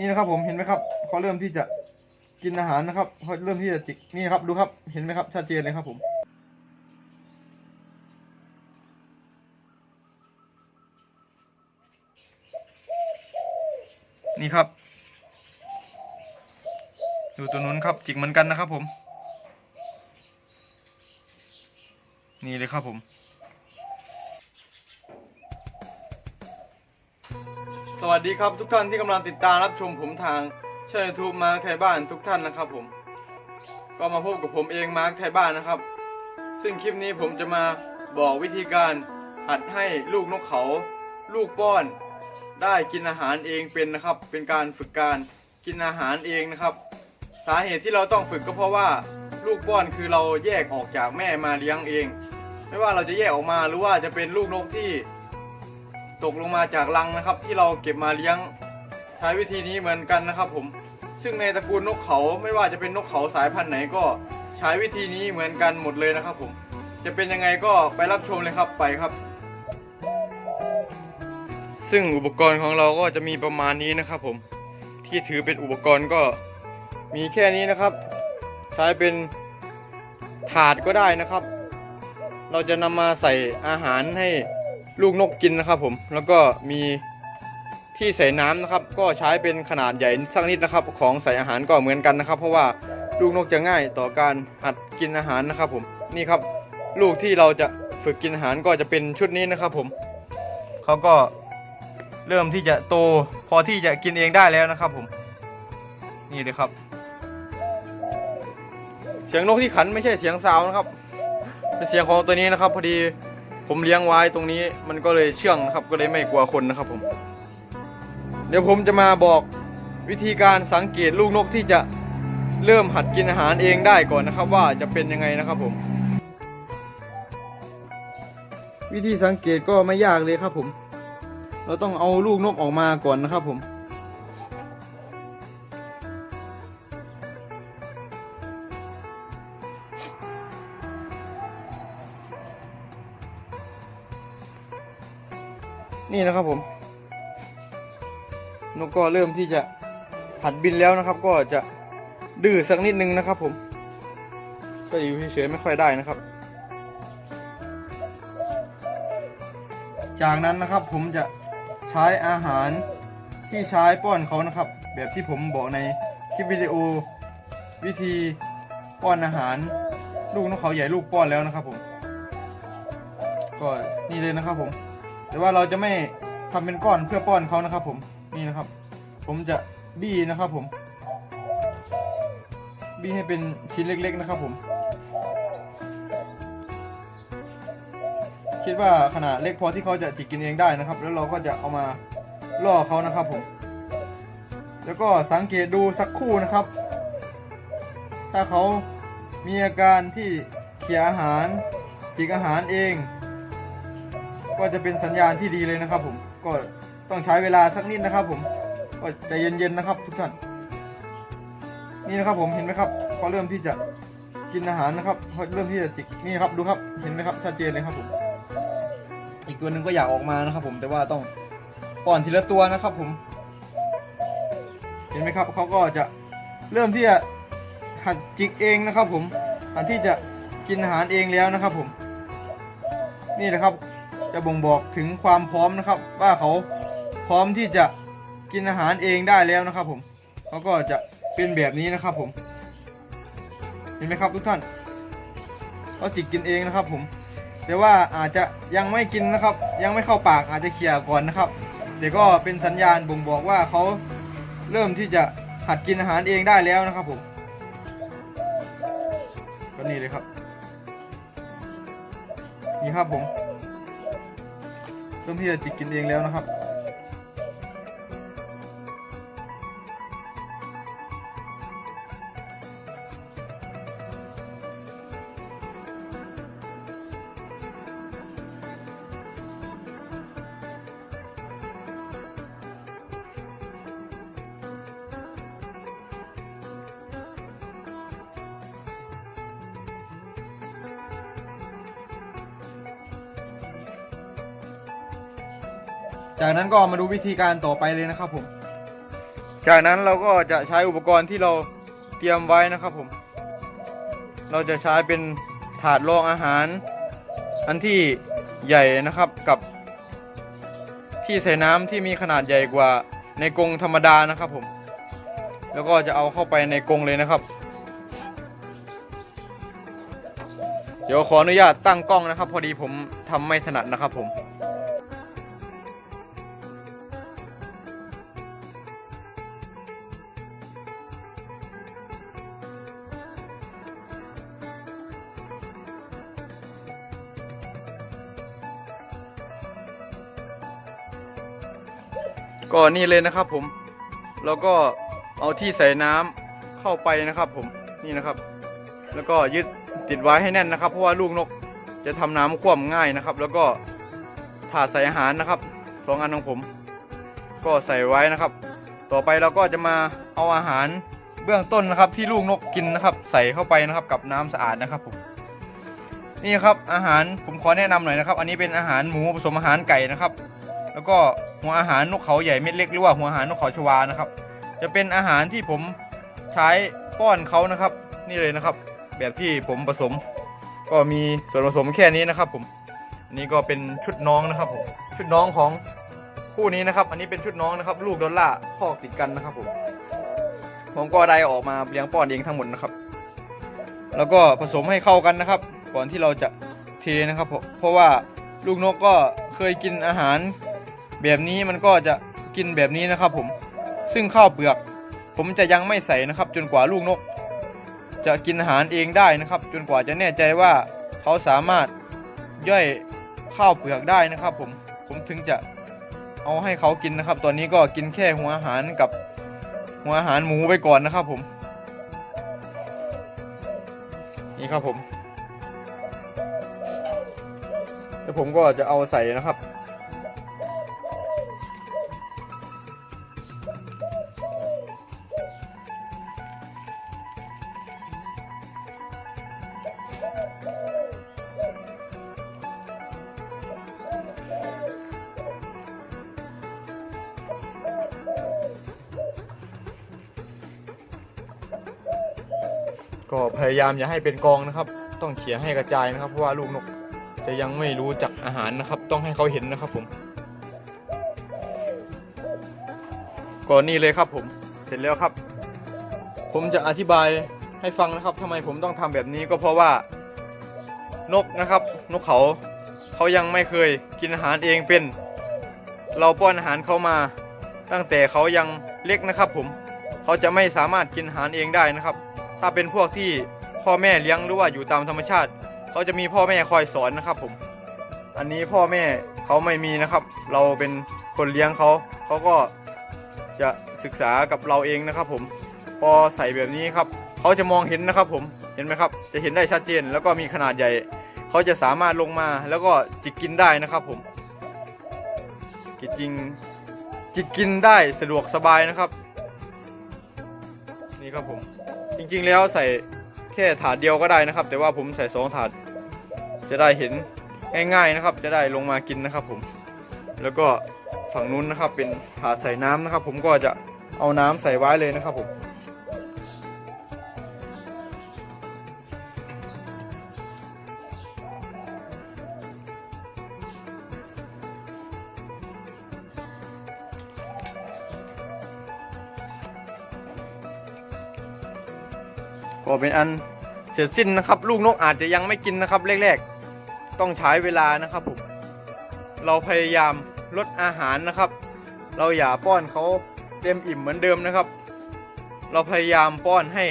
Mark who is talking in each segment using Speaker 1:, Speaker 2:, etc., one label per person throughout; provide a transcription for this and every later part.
Speaker 1: นี่นะครับผมเห็นไหมครับเขาเริ่มที่จะกินอาหารนะครับเขาเริ่มที่จะจิกนี่ครับดูครับเห็นไหมครับชัดเจนเลยครับผมนี่ครับ ดูตัวนู้นครับจิกเหมือนกันนะครับผม นี่เลยครับผม สวัสดีครับทุกท่านที่กำลังติดตามรับชมผมทางช่องยูทูบมาร์คไทยบ้านทุกท่านนะครับผม ก็มาพบกับผมเองมาร์คไทยบ้านนะครับ ซึ่งคลิปนี้ผมจะมาบอกวิธีการหัดให้ลูกนกเขา ลูกป้อน ได้กินอาหารเองเป็นนะครับ เป็นการฝึกการกินอาหารเองนะครับ สาเหตุที่เราต้องฝึกก็เพราะว่าลูกป้อนคือเราแยกออกจากแม่มาเลี้ยงเอง ไม่ว่าเราจะแยกออกมาหรือว่าจะเป็นลูกนกที่ ตกลงมาจากรังนะครับ ที่เราเก็บมาเลี้ยงใช้วิธีนี้เหมือนกันนะครับ ผม ซึ่งในตระกูลนกเขาไม่ว่าจะเป็นนกเขาสายพันธุ์ไหนก็ใช้วิธีนี้เหมือนกันหมดเลยนะครับ ผม จะเป็นยังไงก็ไปรับชมเลยครับไปครับ ซึ่งอุปกรณ์ของเราก็จะมีประมาณนี้นะครับ ผม ที่ถือเป็นอุปกรณ์ก็มีแค่นี้นะครับ ใช้เป็นถาดก็ได้นะครับ เราจะนำมาใส่อาหารให้ ลูกนกกินนะครับผมแล้วก็มีที่ใส่น้ำนะครับ ก็ใช้เป็นขนาดใหญ่สักนิดนะครับ ของใส่อาหารก็เหมือนกันนะครับ เพราะว่าลูกนกจะง่ายต่อการหัดกินอาหารนะครับผมนี่ครับ ลูกที่เราจะฝึกกินอาหารก็จะเป็นชุดนี้นะครับผมเขาก็เริ่มที่จะโตพอที่จะกินเองได้แล้วนะครับผมนี่เลยครับ เสียงนกที่ขันไม่ใช่เสียงซาวนะครับ เป็นเสียงของตัวนี้นะครับ พอดี ผมเลี้ยงไว้ตรงนี้มันก็เลยเชื่องนะครับก็เลยไม่กลัวคนนะครับผม เดี๋ยวผมจะมาบอกวิธีการสังเกตลูกนกที่จะเริ่มหัดกินอาหารเองได้ก่อนนะครับ ว่าจะเป็นยังไงนะครับผม วิธีสังเกตก็ไม่ยากเลยครับผม เราต้องเอาลูกนกออกมาก่อนนะครับผม นี่นะครับผม นกก็เริ่มที่จะหัดบินแล้วนะครับ ก็จะดื้อสักนิดนึงนะครับ ผม ก็อยู่เฉยๆไม่ค่อยได้นะครับ จากนั้นนะครับผมจะใช้อาหารที่ใช้ป้อนเขานะครับ แบบที่ผมบอกในคลิปวิดีโอ วิธีป้อนอาหารลูกนกเขาใหญ่ลูกป้อนแล้วนะครับผม ก็นี่เลยนะครับผม แต่ว่าเราจะไม่ทำเป็นก้อนเพื่อป้อนเขานะครับ ผมนี่นะครับ ผมจะบี้นะครับ ผม บี้ให้เป็นชิ้นเล็ก ๆนะครับ ผม คิดว่าขนาดเล็กพอที่เขาจะจิกกินเองได้นะครับ แล้วเราก็จะเอามาล่อเขานะครับ ผม แล้วก็สังเกตดูสักครู่นะครับ ถ้าเขามีอาการที่เขี่ยอาหารจิกอาหารเอง ก็จะเป็นสัญญาณที่ดีเลยนะครับ ผมก็ต้องใช้เวลาสักนิดนะครับ ผมก็ใจเย็นๆนะครับ ทุกท่านนี่นะครับผมเห็นไหมครับเขาเริ่มที่จะกินอาหารนะครับเขาเริ่มที่จะจิกนี่ครับดูครับเห็นไหมครับชัดเจนเลยครับผมอีกตัวหนึ่งก็อยากออกมานะครับ ผมแต่ว่าต้องป้อนทีละตัวนะครับ ผม เห็นไหมครับเขาก็จะเริ่มที่จะหัดจิกเองนะครับ ผมหัดที่จะกินอาหารเองแล้วนะครับ ผม นี่แหละครับ จะบ่งบอกถึงความพร้อมนะครับ ว่าเขาพร้อมที่จะกินอาหารเองได้แล้วนะครับ ผมเขาก็จะเป็นแบบนี้นะครับ ผม เห็นไหมครับทุกท่านเขาจิกกินเองนะครับ ผม แต่ว่าอาจจะยังไม่กินนะครับ ยังไม่เข้าปากอาจจะเขี่ยก่อนนะครับเดี๋ยวก็เป็นสัญญาณบ่งบอกว่าเขาเริ่มที่จะหัดกินอาหารเองได้แล้วนะครับ ผมก็นี่เลยครับ นี่ครับผม เริ่มที่จะจิกกินเองแล้วนะครับ จากนั้นก็มาดูวิธีการต่อไปเลยนะครับผม จากนั้นเราก็จะใช้อุปกรณ์ที่เราเตรียมไว้นะครับผม เราจะใช้เป็นถาดรองอาหาร อันที่ใหญ่นะครับกับ ที่ใส่น้ำที่มีขนาดใหญ่กว่าในกรงธรรมดานะครับผม แล้วก็จะเอาเข้าไปในกรงเลยนะครับ เดี๋ยวขออนุญาตตั้งกล้องนะครับ พอดีผมทำไม่ถนัดนะครับผม ก็นี่เลยนะครับผมแล้วก็เอาที่ใส่น้ำเข้าไปนะครับผมนี่นะครับ แล้วก็ยึดติดไว้ให้แน่นนะครับ เพราะว่าลูกนกจะทำน้ำคว่ำง่ายนะครับ แล้วก็ถาดใส่อาหารนะครับสองอันของผม ก็ใส่ไว้นะครับ ต่อไปเราก็จะมาเอาอาหารเบื้องต้นนะครับ ที่ลูกนกกินนะครับ ใส่เข้าไปนะครับกับน้ำสะอาดนะครับผมนี่ครับอาหารผมขอแนะนำหน่อยนะครับ อันนี้เป็นอาหารหมูผสมอาหารไก่นะครับ แล้วก็หัวอาหารนกเขาใหญ่เม็ดเล็กหรือว่าหัวอาหารนกเขาชวานะครับ จะเป็นอาหารที่ผมใช้ป้อนเขานะครับ นี่เลยนะครับ แบบที่ผมผสม ก็มีส่วนผสมแค่นี้นะครับ ผมอันนี้ก็เป็นชุดน้องนะครับผมชุดน้องของคู่นี้นะครับ อันนี้เป็นชุดน้องนะครับ ลูกดอลล่าคอกติดกันนะครับผมผมก็ได้ออกมาเลี้ยงป้อนเองทั้งหมดนะครับ แล้วก็ผสมให้เข้ากันนะครับ ก่อนที่เราจะเทนะครับผมเพราะว่าลูกนกก็เคยกินอาหาร แบบนี้มันก็จะกินแบบนี้นะครับผมซึ่งข้าวเปลือก ผมจะยังไม่ใส่นะครับ จนกว่าลูกนก จะกินอาหารเองได้นะครับ จนกว่าจะแน่ใจว่าเขาสามารถย่อยข้าวเปลือกได้นะครับ ผมผมถึงจะเอาให้เขากินนะครับ ตอนนี้ก็กินแค่หัวอาหารกับหัวอาหารหมูไปก่อนนะครับ ผม นี่ครับผมแล้วผมก็จะเอาใส่นะครับ ก็พยายามอย่าให้เป็นกองนะครับ ต้องเขี่ยให้กระจายนะครับ เพราะว่าลูกนกจะยังไม่รู้จักอาหารนะครับ ต้องให้เขาเห็นนะครับผมก็นี่เลยครับผมเสร็จแล้วครับ ผมจะอธิบายให้ฟังนะครับทำไมผมต้องทำแบบนี้ก็เพราะว่านกนะครับ นกเขาเขายังไม่เคยกินอาหารเองเป็น เราป้อนอาหารเขามา ตั้งแต่เขายังเล็กนะครับ ผมเขาจะไม่สามารถกินอาหารเองได้นะครับ ถ้าเป็นพวกที่พ่อแม่เลี้ยงหรือว่าอยู่ตามธรรมชาติ เขาจะมีพ่อแม่คอยสอนนะครับ ผม อันนี้พ่อแม่เขาไม่มีนะครับ เราเป็นคนเลี้ยงเขาเขาก็จะศึกษากับเราเองนะครับ ผม พอใส่แบบนี้ครับ เขาจะมองเห็นนะครับ ผมเห็นไหมครับ จะเห็นได้ชัดเจน แล้วก็มีขนาดใหญ่ เขาจะสามารถลงมาแล้วก็จิกกินได้นะครับ ผมจิกจริงจิกกินได้สะดวกสบายนะครับ นี่ครับผม จริงๆแล้วใส่แค่ถาดเดียวก็ได้นะครับ แต่ว่าผมใส่สองถาดจะได้เห็นง่ายๆนะครับ จะได้ลงมากินนะครับ ผม แล้วก็ฝั่งนู้นนะครับเป็นถาดใส่น้ำนะครับ ผมก็จะเอาน้ำใส่ไว้เลยนะครับผม ก็เป็นอันเสร็จสิ้นนะครับ ลูกนกอาจจะยังไม่กินนะครับแรกๆ ต้องใช้เวลานะครับผมเราพยายามลดอาหารนะครับ เราอย่าป้อนเขาเต็มอิ่มเหมือนเดิมนะครับ เราพยายามป้อนให้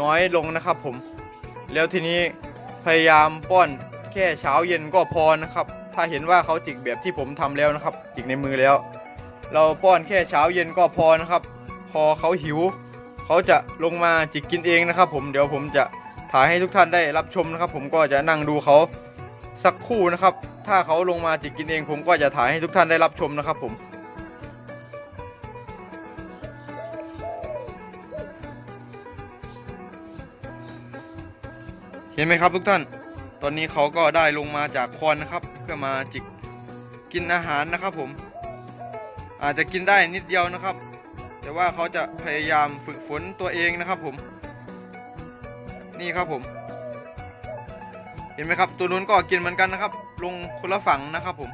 Speaker 1: น้อยลงนะครับผม แล้วทีนี้พยายามป้อนแค่เช้าเย็นก็พอนะครับ ถ้าเห็นว่าเขาจิกแบบที่ผมทำแล้วนะครับ จิกในมือแล้ว เราป้อนแค่เช้าเย็นก็พอนะครับ พอเขาหิว เขาจะลงมาจิกกินเองนะครับ ผมเดี๋ยวผมจะถ่ายให้ทุกท่านได้รับชมนะครับ ผมก็จะนั่งดูเขาสักคู่นะครับ ถ้าเขาลงมาจิกกินเอง ผมก็จะถ่ายให้ทุกท่านได้รับชมนะครับผมเห็นไหมครับทุกท่าน ตอนนี้เขาก็ได้ลงมาจากคอนนะครับ เพื่อมาจิกกินอาหารนะครับผม อาจจะกินได้นิดเดียวนะครับ แต่ว่าเขาจะพยายามฝึกฝนตัวเองนะครับผม นี่ครับผม เห็นไหมครับ ตัวนู้นก็กินเหมือนกันนะครับ ลงคนละฝั่งนะครับผม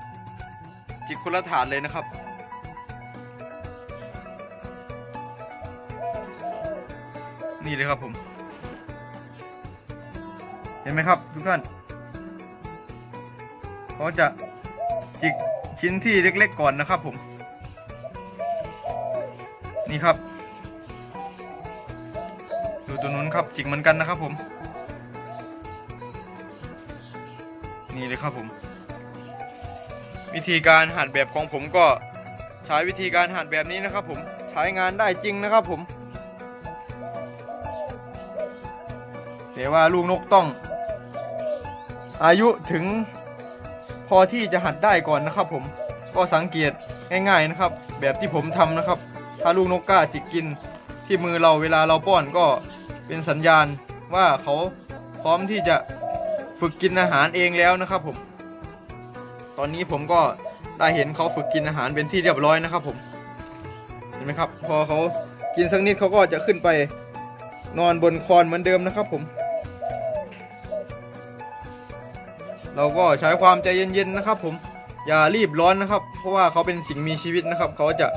Speaker 1: จิกคนละถาดเลยนะครับ นี่เลยครับผม เห็นไหมครับทุกท่านเขาจะจิกชิ้นที่เล็กๆก่อนนะครับผม นี่ครับ ดูตัวนู้นครับจิกเหมือนกันนะครับผม นี่เลยครับผม วิธีการหัดแบบของผมก็ใช้วิธีการหัดแบบนี้นะครับผมใช้งานได้จริงนะครับผมแต่ว่าลูกนกต้อง อายุถึงพอที่จะหัดได้ก่อนนะครับผมก็สังเกตง่ายๆนะครับ แบบที่ผมทำนะครับ ถ้าลูกนกกล้าจิกกินที่มือเราเวลาเราป้อนก็เป็นสัญญาณว่าเขาพร้อมที่จะฝึกกินอาหารเองแล้วนะครับผม ตอนนี้ผมก็ได้เห็นเขาฝึกกินอาหารเป็นที่เรียบร้อยนะครับผม เห็นไหมครับ พอเขากินสักนิดเขาก็จะขึ้นไปนอนบนคอนเหมือนเดิมนะครับผม เราก็ใช้ความใจเย็นๆนะครับผม อย่ารีบร้อนนะครับ เพราะว่าเขาเป็นสิ่งมีชีวิตนะครับ เขาจะ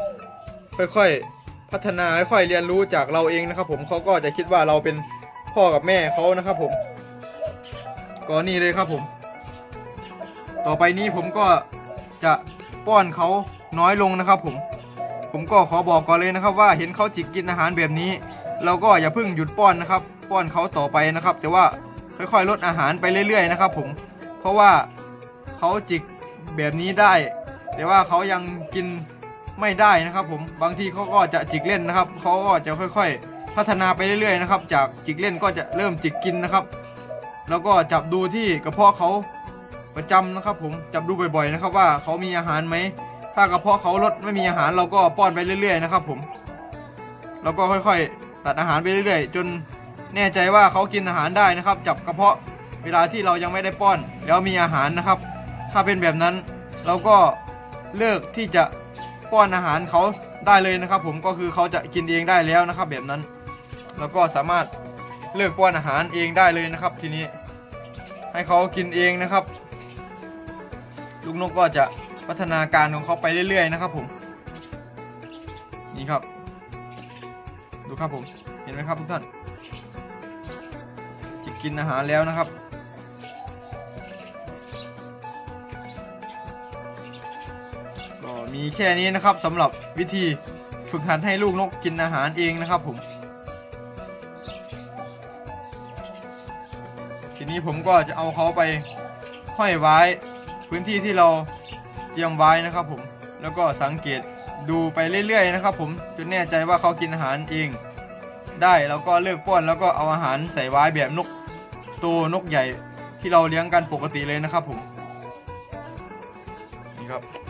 Speaker 1: ค่อยๆพัฒนาค่อยๆเรียนรู้จากเราเองนะครับ ผมเขาก็จะคิดว่าเราเป็นพ่อกับแม่เขานะครับ ผมก็นี่เลยครับผม ต่อไปนี้ผมก็จะป้อนเขาน้อยลงนะครับ ผม ผมก็ขอบอกก่อนเลยนะครับ ว่าเห็นเขาจิกกินอาหารแบบนี้ เราก็อย่าเพิ่งหยุดป้อนนะครับ ป้อนเขาต่อไปนะครับ แต่ว่าค่อยๆลดอาหารไปเรื่อย ๆ นะครับ ผม เพราะว่าเขาจิกแบบนี้ได้ แต่ว่าเขายังกิน ไม่ได้นะครับผมบางทีเขาก็จะจิกเล่นนะครับเขาก็จะค่อยๆ พัฒนาไปเรื่อยๆนะครับจากจิกเล่นก็จะเริ่มจิกกินนะครับ แล้วก็จับดูที่กระเพาะเขาประจำนะครับผมจับดูบ่อยๆนะครับว่าเขามีอาหารไหมถ้ากระเพาะเขาลดไม่มีอาหารเราก็ป้อนไปเรื่อยๆนะครับผมแล้วก็ค่อยๆ ตัดอาหารไปเรื่อยๆ จนแน่ใจว่าเขากินอาหารได้นะครับ จับกระเพาะเวลาที่เรายังไม่ได้ป้อน แล้วมีอาหารนะครับ ถ้าเป็นแบบนั้นเราก็เลิกที่จะ ป้อนอาหารเขาได้เลยนะครับ ผมก็คือเขาจะกินเองได้แล้วนะครับ แบบนั้น แล้วก็สามารถเลิกป้อนอาหารเองได้เลยนะครับ ทีนี้ให้เขากินเองนะครับ ลูกนกก็จะพัฒนาการของเขาไปเรื่อย ๆ นะครับ ผม นี่ครับ ดูครับผมเห็นไหมครับทุกท่านจิกกินอาหารแล้วนะครับ มีแค่นี้นะครับสำหรับวิธีฝึกหัดให้ลูกนกกินอาหารเองนะครับผม ทีนี้ผมก็จะเอาเขาไปห้อยไว้ พื้นที่ที่เราเตรียมไว้นะครับผม แล้วก็สังเกตดูไปเรื่อย ๆ นะครับผมจนแน่ใจว่าเขากินอาหารเอง ได้แล้วก็เลิกป้อนแล้วก็เอาอาหารใส่ไว้แบบนกตัวนกใหญ่ที่เราเลี้ยงกันปกติเลยนะครับผมนี่ครับ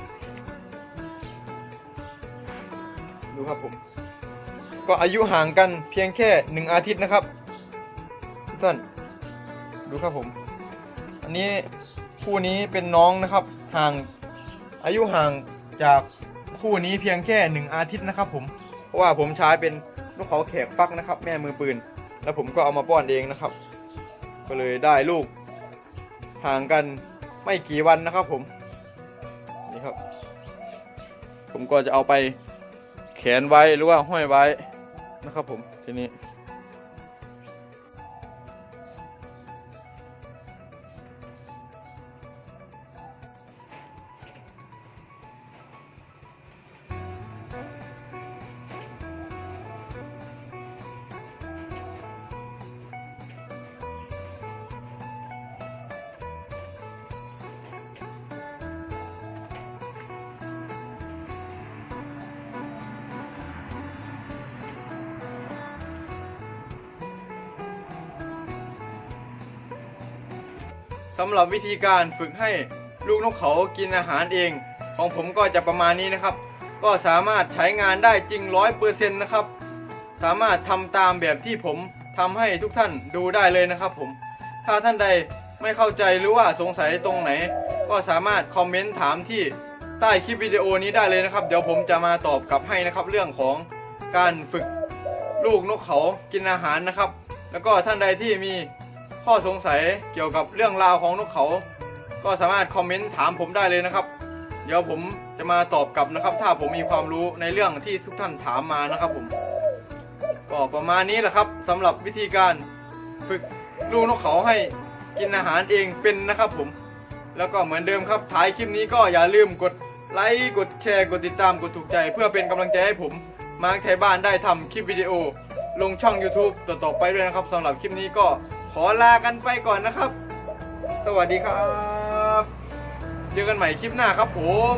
Speaker 1: ดูครับผม ก็อายุห่างกันเพียงแค่หนึ่งอาทิตย์นะครับทุกท่านดูครับผม อันนี้คู่นี้เป็นน้องนะครับ ห่างอายุห่างจากคู่นี้เพียงแค่หนึ่งอาทิตย์นะครับ ผม เพราะว่าผมใช้เป็นลูกเขาแขกฟักนะครับ แม่มือปืน แล้วผมก็เอามาป้อนเองนะครับ ก็เลยได้ลูก ห่างกันไม่กี่วันนะครับผมนี่ครับ ผมก็จะเอาไป ขนไว้หรือว่าห้อยไว้นะครับผมทีนี้ สำหรับวิธีการฝึกให้ลูกนกเขากินอาหารเอง ของผมก็จะประมาณนี้นะครับ ก็สามารถใช้งานได้จริงร้อยเปอร์เซ็นต์นะครับ สามารถทำตามแบบที่ผมทำให้ทุกท่านดูได้เลยนะครับผม ถ้าท่านใดไม่เข้าใจหรือว่าสงสัยตรงไหน ก็สามารถคอมเมนต์ถามที่ใต้คลิปวิดีโอนี้ได้เลยนะครับ เดี๋ยวผมจะมาตอบกลับให้นะครับเรื่องของการฝึกลูกนกเขากินอาหารนะครับ แล้วก็ท่านใดที่มี ข้อสงสัยเกี่ยวกับเรื่องราวของนกเขา ก็สามารถคอมเมนต์ถามผมได้เลยนะครับ เดี๋ยวผมจะมาตอบกลับนะครับ ถ้าผมมีความรู้ในเรื่องที่ทุกท่านถามมานะครับผมก็ประมาณนี้แหละครับสำหรับวิธีการฝึกลูกนกเขาให้กินอาหารเองเป็นนะครับผม แล้วก็เหมือนเดิมครับท้ายคลิปนี้ก็อย่าลืมกดไลค์กดแชร์กดติดตามกดถูกใจ เพื่อเป็นกำลังใจให้ผมมาร์คไทยบ้านได้ทำคลิปวิดีโอ ลงช่อง YouTube ต่อๆไปด้วยนะครับสำหรับคลิปนี้ก็ ขอลากันไปก่อนนะครับ สวัสดีครับ เจอกันใหม่คลิปหน้าครับผม